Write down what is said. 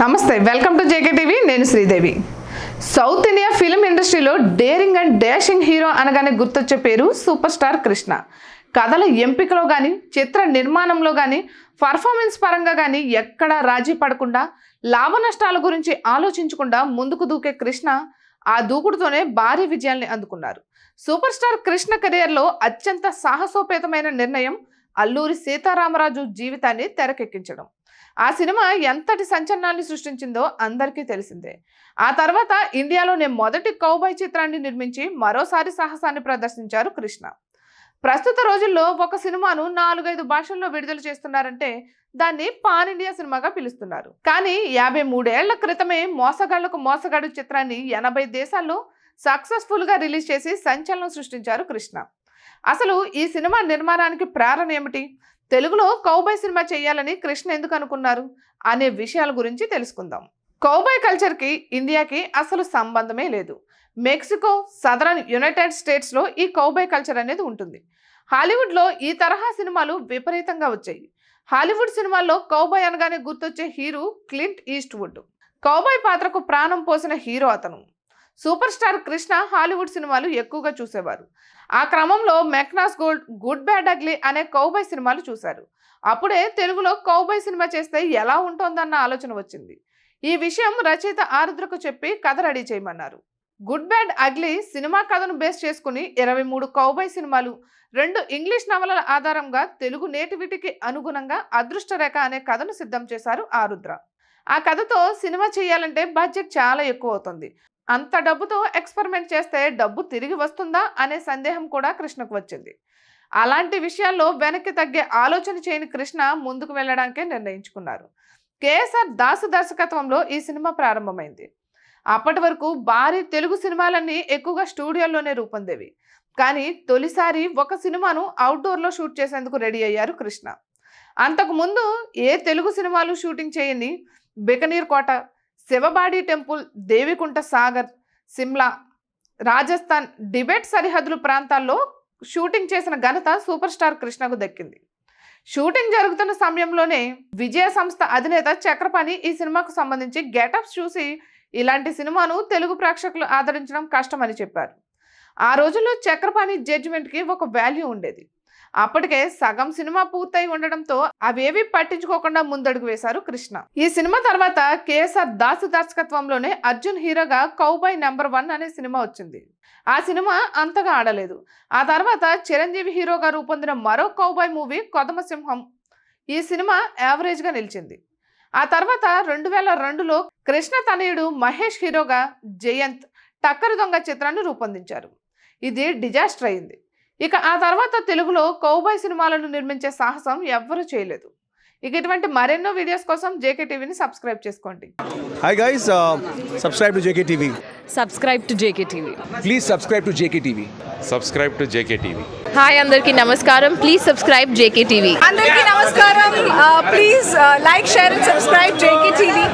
నమస్తే welcome to JK TV నేను Sridevi. South India film ఇండస్ట్రీలో డేరింగ్ అండ్ డాషింగ్ హీరో అనగానే గుర్తొచ్చే పేరు సూపర్ స్టార్ కృష్ణ. కథల ఎంపికలో కానీ చిత్ర నిర్మాణంలో కానీ పర్ఫార్మెన్స్ పరంగా కానీ ఎక్కడా రాజీ పడకుండా లాభ నష్టాల గురించి ఆలోచించకుండా ముందుకు దూకే కృష్ణ ఆ దూకుడుతోనే భారీ విజయాల్ని అందుకున్నారు. సూపర్ స్టార్ కృష్ణ కెరియర్లో అత్యంత సాహసోపేతమైన నిర్ణయం అల్లూరి సీతారామరాజు జీవితాన్ని తెరకెక్కించడం. ఆ సినిమా ఎంతటి సంచలనాన్ని సృష్టించిందో అందరికీ తెలిసిందే. ఆ తర్వాత ఇండియాలోనే మొదటి కౌబాయ్ చిత్రాన్ని నిర్మించి మరోసారి సాహసాన్ని ప్రదర్శించారు కృష్ణ. ప్రస్తుత రోజుల్లో ఒక సినిమాను నాలుగైదు భాషల్లో విడుదల చేస్తున్నారంటే దాన్ని పాన్ ఇండియా సినిమాగా పిలుస్తున్నారు. కానీ యాభై మూడేళ్ళ క్రితమే మోసగాళ్ళకు మోసగాడు చిత్రాన్ని ఎనభై దేశాల్లో సక్సెస్ఫుల్గా రిలీజ్ చేసి సంచలనం సృష్టించారు కృష్ణ. అసలు ఈ సినిమా నిర్మాణానికి ప్రేరణ ఏమిటి? తెలుగులో కౌబాయ్ సినిమా చేయాలని కృష్ణ ఎందుకు అనుకున్నారు అనే విషయాల గురించి తెలుసుకుందాం. కౌబాయ్ కల్చర్కి ఇండియాకి అసలు సంబంధమే లేదు. మెక్సికో సదరన్ యునైటెడ్ స్టేట్స్లో ఈ కౌబాయ్ కల్చర్ అనేది ఉంటుంది. హాలీవుడ్లో ఈ తరహా సినిమాలు విపరీతంగా వచ్చాయి. హాలీవుడ్ సినిమాల్లో కౌబాయ్ అనగానే గుర్తొచ్చే హీరో క్లింట్ ఈస్ట్వుడ్. కౌబాయ్ పాత్రకు ప్రాణం పోసిన హీరో అతను. సూపర్ స్టార్ కృష్ణ హాలీవుడ్ సినిమాలు ఎక్కువగా చూసేవారు. ఆ క్రమంలో Mackenna's gold good bad ugly అనే కౌబాయ్ సినిమాలు చూశారు. అప్పుడే తెలుగులో కౌబాయ్ సినిమా చేస్తే ఎలా ఉంటుందన్న ఆలోచన వచ్చింది. ఈ విషయం రచయిత ఆరుద్రకు చెప్పి కథ రెడీ చేయమన్నారు. గుడ్ బ్యాడ్ అగ్లీ సినిమా కథను బేస్ చేసుకుని ఇరవై మూడు కౌబాయ్ సినిమాలు రెండు ఇంగ్లీష్ నవలల ఆధారంగా తెలుగు నేటివిటీకి అనుగుణంగా అదృష్ట రేఖ అనే కథను సిద్ధం చేశారు ఆరుద్ర. ఆ కథతో సినిమా చేయాలంటే బడ్జెట్ చాలా ఎక్కువ అవుతుంది. అంత డబ్బుతో ఎక్స్పెరిమెంట్ చేస్తే డబ్బు తిరిగి వస్తుందా అనే సందేహం కూడా కృష్ణకు వచ్చింది. అలాంటి విషయాల్లో వెనక్కి తగ్గే ఆలోచన చేయని కృష్ణ ముందుకు వెళ్ళడానికే నిర్ణయించుకున్నారు. కేఎస్ఆర్ దాసు దర్శకత్వంలో ఈ సినిమా ప్రారంభమైంది. అప్పటి వరకు భారీ తెలుగు సినిమాలన్నీ ఎక్కువగా స్టూడియోల్లోనే రూపొందేవి. కానీ తొలిసారి ఒక సినిమాను అవుట్డోర్లో షూట్ చేసేందుకు రెడీ అయ్యారు కృష్ణ. అంతకుముందు ఏ తెలుగు సినిమాలు షూటింగ్ చేయని బికనీర్ కోట శివబాడి టెంపుల్ దేవికుంట సాగర్ సిమ్లా రాజస్థాన్ డిబేట్ సరిహద్దుల ప్రాంతాల్లో షూటింగ్ చేసిన ఘనత సూపర్ స్టార్ కృష్ణకు దక్కింది. షూటింగ్ జరుగుతున్న సమయంలోనే విజయ సంస్థ అధినేత చక్రపాణి ఈ సినిమాకు సంబంధించి గెటప్స్ చూసి ఇలాంటి సినిమాను తెలుగు ప్రేక్షకులు ఆదరించడం కష్టమని చెప్పారు. ఆ రోజుల్లో చక్రపాణి జడ్జిమెంట్కి ఒక వాల్యూ ఉండేది. అప్పటికే సగం సినిమా పూర్తయి ఉండడంతో అవేవి పట్టించుకోకుండా ముందడుగు వేశారు కృష్ణ. ఈ సినిమా తర్వాత కేఎస్ఆర్ దాసు దర్శకత్వంలోనే అర్జున్ హీరోగా కౌబాయ్ నెంబర్ వన్ అనే సినిమా వచ్చింది. ఆ సినిమా అంతగా ఆడలేదు. ఆ తర్వాత చిరంజీవి హీరోగా రూపొందిన మరో కౌబాయ్ మూవీ కొదమ సింహం ఈ సినిమా యావరేజ్గా నిలిచింది. ఆ తర్వాత రెండు వేల రెండులో కృష్ణ తనయుడు మహేష్ హీరోగా జయంత్ టక్కరు దొంగ చిత్రాన్ని రూపొందించారు. ఇది డిజాస్టర్ అయింది. ఇక ఆ తర్వాత తెలుగులో కౌబాయ్ సినిమాలను నిర్మించే సాహసం ఎవ్వరూ చేయలేదు. ఇక ఇటువంటి మరెన్నో వీడియోస్ కోసం జేకే టీవీని సబ్స్క్రైబ్ చేసుకోండి. Hi guys, uh, subscribe to JKTV. Subscribe to JK TV Please subscribe to JKTV. subscribe to JKTV. Hi అందరికీ నమస్కారం. ప్లీజ్ సబ్స్క్రైబ్ జేకే టీవీ అందరికీ నమస్కారం. Please like share and subscribe JK TV